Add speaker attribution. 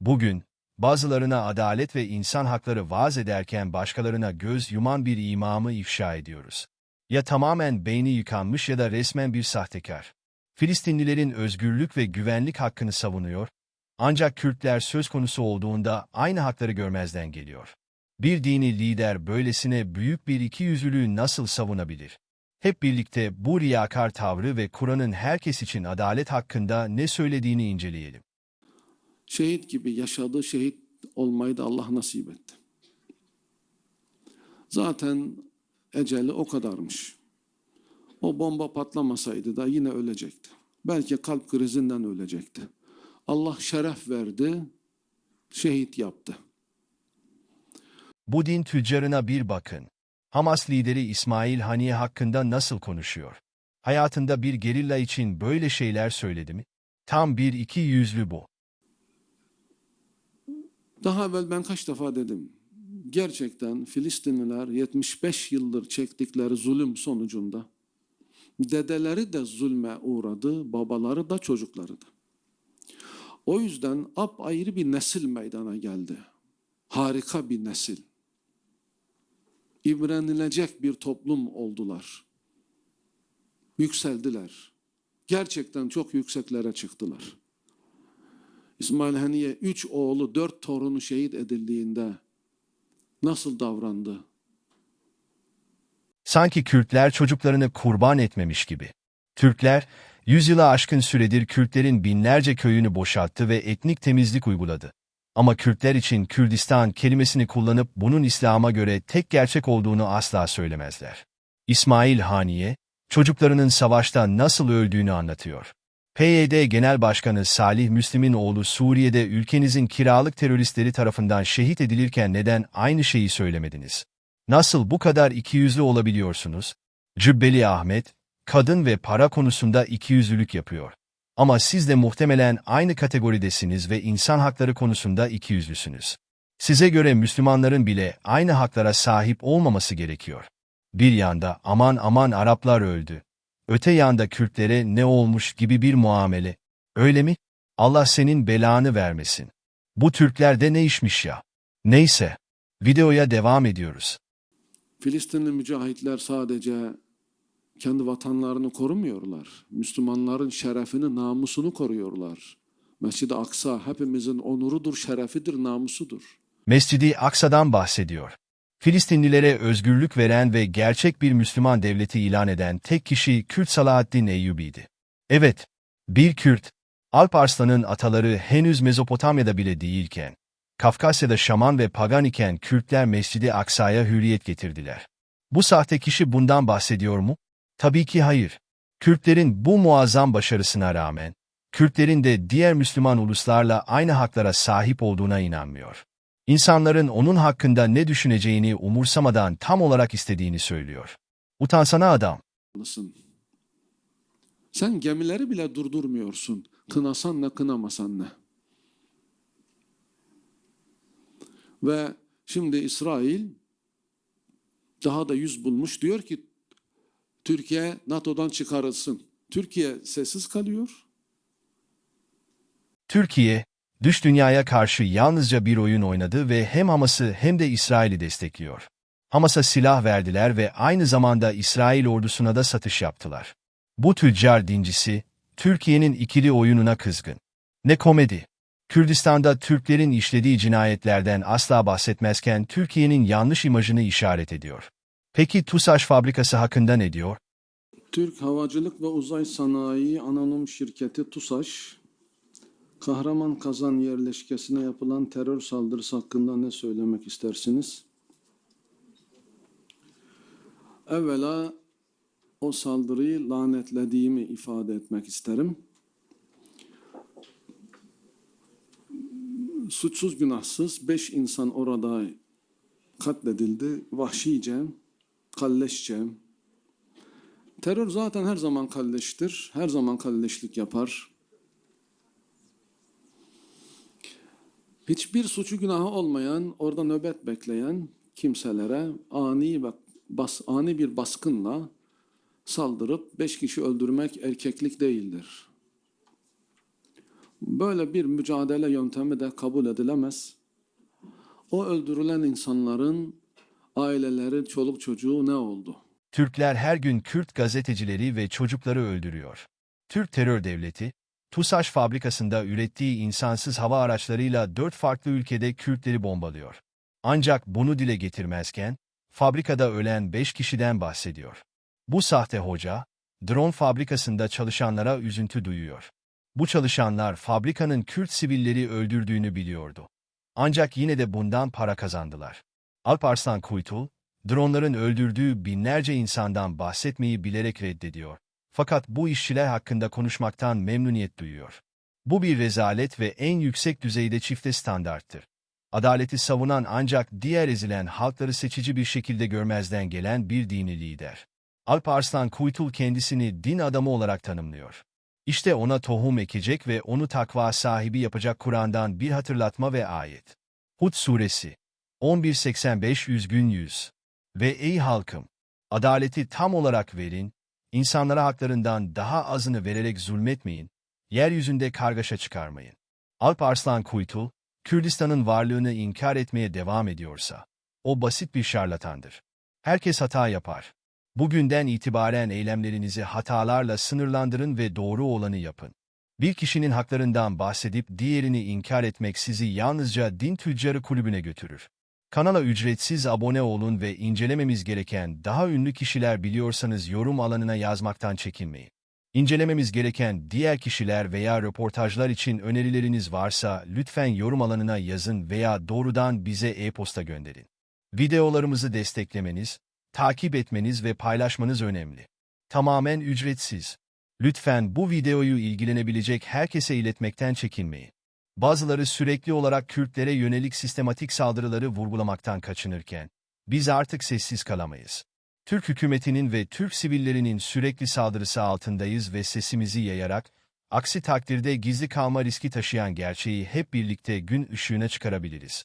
Speaker 1: Bugün, bazılarına adalet ve insan hakları vaaz ederken başkalarına göz yuman bir imamı ifşa ediyoruz. Ya tamamen beyni yıkanmış ya da resmen bir sahtekar. Filistinlilerin özgürlük ve güvenlik hakkını savunuyor, ancak Kürtler söz konusu olduğunda aynı hakları görmezden geliyor. Bir dini lider böylesine büyük bir ikiyüzlülüğü nasıl savunabilir? Hep birlikte bu riyakar tavrı ve Kur'an'ın herkes için adalet hakkında ne söylediğini inceleyelim.
Speaker 2: Şehit gibi yaşadı, şehit olmayı da Allah nasip etti. Zaten eceli o kadarmış. O bomba patlamasaydı da yine ölecekti. Belki kalp krizinden ölecekti. Allah şeref verdi, şehit yaptı.
Speaker 1: Bu din tüccarına bir bakın. Hamas lideri İsmail Haniye hakkında nasıl konuşuyor? Hayatında bir gerilla için böyle şeyler söyledi mi? Tam bir iki yüzlü bu.
Speaker 2: Daha evvel ben kaç defa dedim. Gerçekten Filistinliler 75 yıldır çektikleri zulüm sonucunda dedeleri de zulme uğradı, babaları da çocukları da. O yüzden apayrı bir nesil meydana geldi. Harika bir nesil. İmrenilecek bir toplum oldular. Yükseldiler. Gerçekten çok yükseklere çıktılar. İsmail Haniye üç oğlu, dört torunu şehit edildiğinde nasıl davrandı?
Speaker 1: Sanki Kürtler çocuklarını kurban etmemiş gibi. Türkler, yüzyıla aşkın süredir Kürtlerin binlerce köyünü boşalttı ve etnik temizlik uyguladı. Ama Kürtler için Kürdistan kelimesini kullanıp bunun İslam'a göre tek gerçek olduğunu asla söylemezler. İsmail Haniye, çocuklarının savaşta nasıl öldüğünü anlatıyor. PYD Genel Başkanı Salih Müslim'in oğlu Suriye'de ülkenizin kiralık teröristleri tarafından şehit edilirken neden aynı şeyi söylemediniz? Nasıl bu kadar ikiyüzlü olabiliyorsunuz? Cübbeli Ahmet, kadın ve para konusunda ikiyüzlülük yapıyor. Ama siz de muhtemelen aynı kategoridesiniz ve insan hakları konusunda ikiyüzlüsünüz. Size göre Müslümanların bile aynı haklara sahip olmaması gerekiyor. Bir yanda aman aman Araplar öldü. Öte yanda Kürtlere ne olmuş gibi bir muamele. Öyle mi? Allah senin belanı vermesin. Bu Türklerde ne işmiş ya? Neyse. Videoya devam ediyoruz.
Speaker 2: Filistinli mücahitler sadece kendi vatanlarını korumuyorlar. Müslümanların şerefini, namusunu koruyorlar. Mescid-i Aksa hepimizin onurudur, şerefidir, namusudur.
Speaker 1: Mescidi Aksa'dan bahsediyor. Filistinlilere özgürlük veren ve gerçek bir Müslüman devleti ilan eden tek kişi Kürt Salahaddin Eyyubi'ydi. Evet, bir Kürt, Alp Arslan'ın ataları henüz Mezopotamya'da bile değilken, Kafkasya'da şaman ve pagan iken Kürtler Mescidi Aksa'ya hürriyet getirdiler. Bu sahte kişi bundan bahsediyor mu? Tabii ki hayır. Kürtlerin bu muazzam başarısına rağmen, Kürtlerin de diğer Müslüman uluslarla aynı haklara sahip olduğuna inanmıyor. İnsanların onun hakkında ne düşüneceğini umursamadan tam olarak istediğini söylüyor. Utansana adam.
Speaker 2: Sen gemileri bile durdurmuyorsun. Kınasan ne, kınamasan ne. Ve şimdi İsrail daha da yüz bulmuş diyor ki Türkiye NATO'dan çıkarılsın. Türkiye sessiz kalıyor.
Speaker 1: Türkiye, dış dünyaya karşı yalnızca bir oyun oynadı ve hem Hamas'ı hem de İsrail'i destekliyor. Hamas'a silah verdiler ve aynı zamanda İsrail ordusuna da satış yaptılar. Bu tüccar dincisi, Türkiye'nin ikili oyununa kızgın. Ne komedi. Kürdistan'da Türklerin işlediği cinayetlerden asla bahsetmezken Türkiye'nin yanlış imajını işaret ediyor. Peki TUSAŞ fabrikası hakkında ne diyor?
Speaker 2: Türk Havacılık ve Uzay Sanayi Anonim Şirketi TUSAŞ, Kahraman Kazan yerleşkesine yapılan terör saldırısı hakkında ne söylemek istersiniz? Evvela o saldırıyı lanetlediğimi ifade etmek isterim. Suçsuz günahsız beş insan orada katledildi. Vahşice, kalleşçe. Terör zaten her zaman kalleştir. Her zaman kalleşlik yapar. Hiçbir suçu günahı olmayan, orada nöbet bekleyen kimselere ani ve bas, ani bir baskınla saldırıp beş kişi öldürmek erkeklik değildir. Böyle bir mücadele yöntemi de kabul edilemez. O öldürülen insanların aileleri, çoluk çocuğu ne oldu?
Speaker 1: Türkler her gün Kürt gazetecileri ve çocukları öldürüyor. Türk terör devleti, TUSAŞ fabrikasında ürettiği insansız hava araçlarıyla dört farklı ülkede Kürtleri bombalıyor. Ancak bunu dile getirmezken, fabrikada ölen beş kişiden bahsediyor. Bu sahte hoca, drone fabrikasında çalışanlara üzüntü duyuyor. Bu çalışanlar fabrikanın Kürt sivilleri öldürdüğünü biliyordu. Ancak yine de bundan para kazandılar. Alparslan Kuytul, dronların öldürdüğü binlerce insandan bahsetmeyi bilerek reddediyor. Fakat bu işçiler hakkında konuşmaktan memnuniyet duyuyor. Bu bir rezalet ve en yüksek düzeyde çifte standarttır. Adaleti savunan ancak diğer ezilen halkları seçici bir şekilde görmezden gelen bir dini lider. Alparslan Kuytul kendisini din adamı olarak tanımlıyor. İşte ona tohum ekecek ve onu takva sahibi yapacak Kur'an'dan bir hatırlatma ve ayet. Hud Suresi 1185 100 gün 100 Ve ey halkım! Adaleti tam olarak verin, insanlara haklarından daha azını vererek zulmetmeyin, yeryüzünde kargaşa çıkarmayın. Alp Arslan Kuytul, Kürdistan'ın varlığını inkar etmeye devam ediyorsa, o basit bir şarlatandır. Herkes hata yapar. Bugünden itibaren eylemlerinizi hatalarla sınırlandırın ve doğru olanı yapın. Bir kişinin haklarından bahsedip diğerini inkar etmek sizi yalnızca din tüccarı kulübüne götürür. Kanala ücretsiz abone olun ve incelememiz gereken daha ünlü kişiler biliyorsanız yorum alanına yazmaktan çekinmeyin. İncelememiz gereken diğer kişiler veya röportajlar için önerileriniz varsa lütfen yorum alanına yazın veya doğrudan bize e-posta gönderin. Videolarımızı desteklemeniz, takip etmeniz ve paylaşmanız önemli. Tamamen ücretsiz. Lütfen bu videoyu ilgilenebilecek herkese iletmekten çekinmeyin. Bazıları sürekli olarak Kürtlere yönelik sistematik saldırıları vurgulamaktan kaçınırken, biz artık sessiz kalamayız. Türk hükümetinin ve Türk sivillerinin sürekli saldırısı altındayız ve sesimizi yayarak, aksi takdirde gizli kalma riski taşıyan gerçeği hep birlikte gün ışığına çıkarabiliriz.